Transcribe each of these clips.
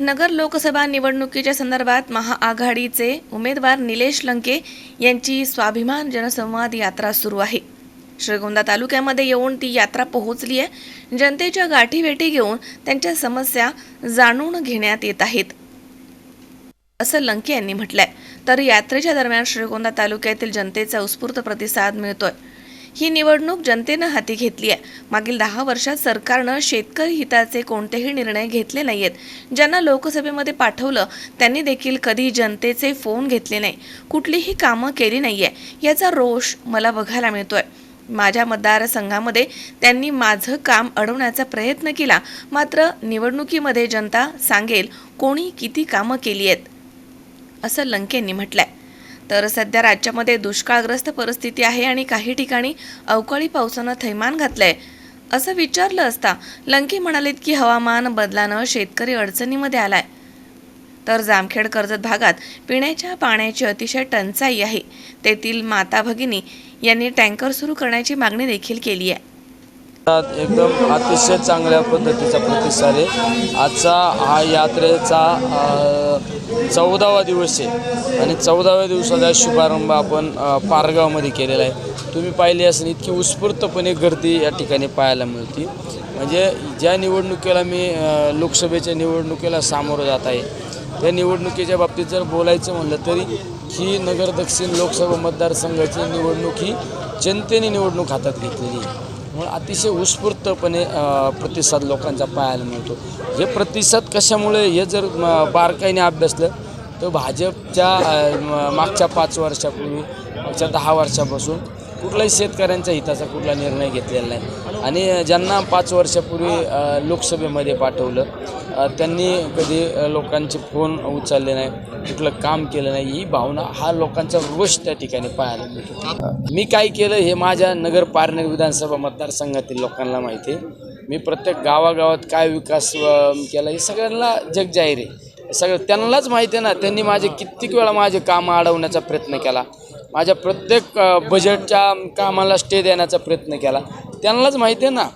नगर लोकसभा निवडणुकीच्या संदर्भात महाआघाडीचे उमेदवार निलेश लंके यांची स्वाभिमान जनसंवाद यात्रा सुरू आहे. श्रीगोंदा तालुक्यामध्ये येऊन ती यात्रा पोहोचली आहे. जनतेच्या गाठीभेटी घेऊन त्यांच्या समस्या जाणून घेण्यात येत आहेत. असं लंके यांनी म्हटलंय. तर यात्रेच्या दरम्यान श्रीगोंदा तालुक्यातील जनतेचा उत्स्फूर्त प्रतिसाद मिळतोय. ही निवडणूक जनतेनं हाती घेतली आहे. मागील दहा वर्षात सरकारनं शेतकरी हिताचे कोणतेही निर्णय घेतले नाहीयेत. ज्यांना लोकसभेमध्ये पाठवलं त्यांनी देखील कधी जनतेचे फोन घेतले नाही. कुठलीही कामं केली नाही आहे याचा रोष मला बघायला मिळतोय. माझ्या मतदारसंघामध्ये त्यांनी माझं काम अडवण्याचा प्रयत्न केला. मात्र निवडणुकीमध्ये जनता सांगेल कोणी किती कामं केली आहेत? असं लंकेंनी म्हटलंय. तर सध्या राज्यामध्ये दुष्काळग्रस्त परिस्थिती आहे आणि काही ठिकाणी अवकाळी पावसानं थैमान घातलंय. असं विचारलं असता लंके म्हणालेत की हवामान बदलानं शेतकरी अडचणीमध्ये आलाय. तर जामखेड कर्जत भागात पिण्याच्या पाण्याची अतिशय टंचाई आहे. तेथील माता भगिनी यांनी टँकर सुरू करण्याची मागणी देखील केली आहे एकदम अतिशय चांगल्या पद्धतीचा प्रतिसाद आहे. आजचा हा यात्रेचा चौदावा दिवस आहे. आणि चौदाव्या दिवसाचा शुभारंभ आपण पारगावमध्ये केलेला आहे. तुम्ही पाहिली असेल इतकी उत्स्फूर्तपणे गर्दी या ठिकाणी पाहायला मिळते. म्हणजे ज्या निवडणुकीला मी लोकसभेच्या निवडणुकीला सामोरं जात आहे त्या निवडणुकीच्या बाबतीत जर बोलायचं म्हणलं तरी ही नगर दक्षिण लोकसभा मतदारसंघाची निवडणूक ही जनतेने निवडणूक हातात घेतलेली आहे. म्हणून अतिशय उत्स्फूर्तपणे प्रतिसाद लोकांचा पाहायला मिळतो. हे प्रतिसाद कशामुळे हे जर बारकाईने अभ्यासलं तर भाजपच्या मागच्या पाच वर्षापूर्वी मागच्या दहा वर्षापासून कुठलाही शेतकऱ्यांच्या हिताचा कुठला निर्णय घेतलेला नाही. आणि ज्यांना पाच वर्षापूर्वी लोकसभेमध्ये पाठवलं त्यांनी कधी लोकांचे फोन उचलले नाही कुठलं काम केलं नाही ही भावना हा लोकांचा रोष त्या ठिकाणी पाहायला मिळतो. मी काय केलं हे माझ्या नगर पारनेर विधानसभा मतदारसंघातील लोकांना माहिती आहे. मी प्रत्येक गावागावात काय विकास केला हे सगळ्यांना जग जाहीर आहे. सगळं त्यांनाच माहिती आहे ना त्यांनी माझे कित्येक वेळा माझे कामं अडवण्याचा प्रयत्न केला. माझ्या प्रत्येक बजेटच्या कामाला स्टे देण्याचा प्रयत्न केला. त्यांनाच माहिती आहे ना.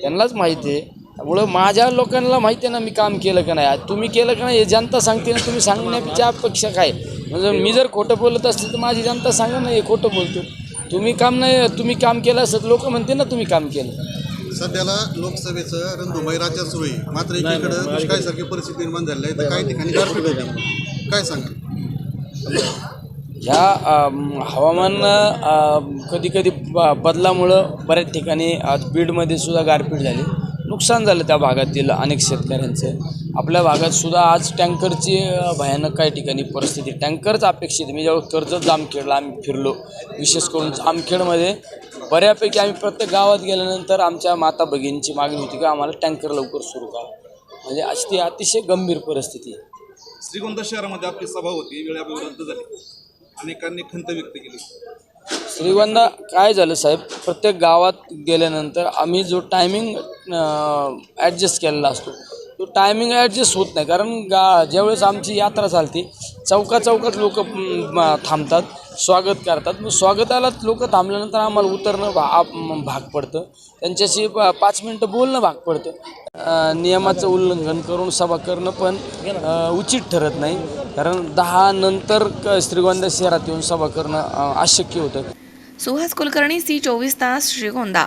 त्यांनाच माहिती आहे. त्यामुळं माझ्या लोकांना माहिती आहे ना मी काम केलं का नाही. तुम्ही केलं का नाही हे जनता सांगते ना तुम्ही सांगण्याच्या अपेक्षा काय म्हणजे मी जर खोटं बोलत असले तर माझी जनता सांगा ना हे खोटं बोलतो तुम्ही काम नाही तुम्ही काम केलं असत लोक म्हणते ना तुम्ही काम केलं. सध्याला लोकसभेचं रणधुमाई राज्यात सुरू आहे. मात्र एकीकडे दुष्काळासारखी परिस्थिती निर्माण झालेली आहे. तर काही ठिकाणी गारपीट होते काय सांगा? ह्या हवामान कधी कधी ब बदलामुळं बऱ्याच ठिकाणी आज बीडमध्ये सुद्धा गारपीट झाली. नुकसान झालं त्या भागातील अनेक शेतकऱ्यांचं. आपल्या भागात सुद्धा आज टँकरची भयानक काही ठिकाणी परिस्थिती. टँकरच अपेक्षित. मी जेव्हा कर्जत जामखेडला आम्ही फिरलो विशेष करून जामखेडमध्ये बऱ्यापैकी आम्ही प्रत्येक गावात गेल्यानंतर आमच्या माता भगिनीची मागणी होती की आम्हाला टँकर लवकर सुरू करा. म्हणजे अशी ती अतिशय गंभीर परिस्थिती. श्रीगोंदा शहरामध्ये आपली सभा होती वेळापैकी रद्द झाली. अनेकांनी खंत व्यक्त केली. श्रीगोंदा काय झालं साहेब प्रत्येक गावात गेल्यानंतर आम्ही जो टायमिंग ॲडजस्ट केलेला असतो तो टायमिंग ॲडजस्ट होत नाही. कारण गा ज्यावेळेस आमची यात्रा चालते चौका चौकात लोक थांबतात स्वागत करतात. मग स्वागताला लोक थांबल्यानंतर आम्हाला उतरणं भा भाग पडतं. त्यांच्याशी पाच मिनटं बोलणं भाग पडतं. नियमाचं उल्लंघन करून सभा करणं पण उचित ठरत नाही. कारण दहा नंतर क- श्रीगोंदा शहरात येऊन सभा करणं अशक्य होतं. सुहास कुलकर्णी सी चोवीस तास Shrigonda.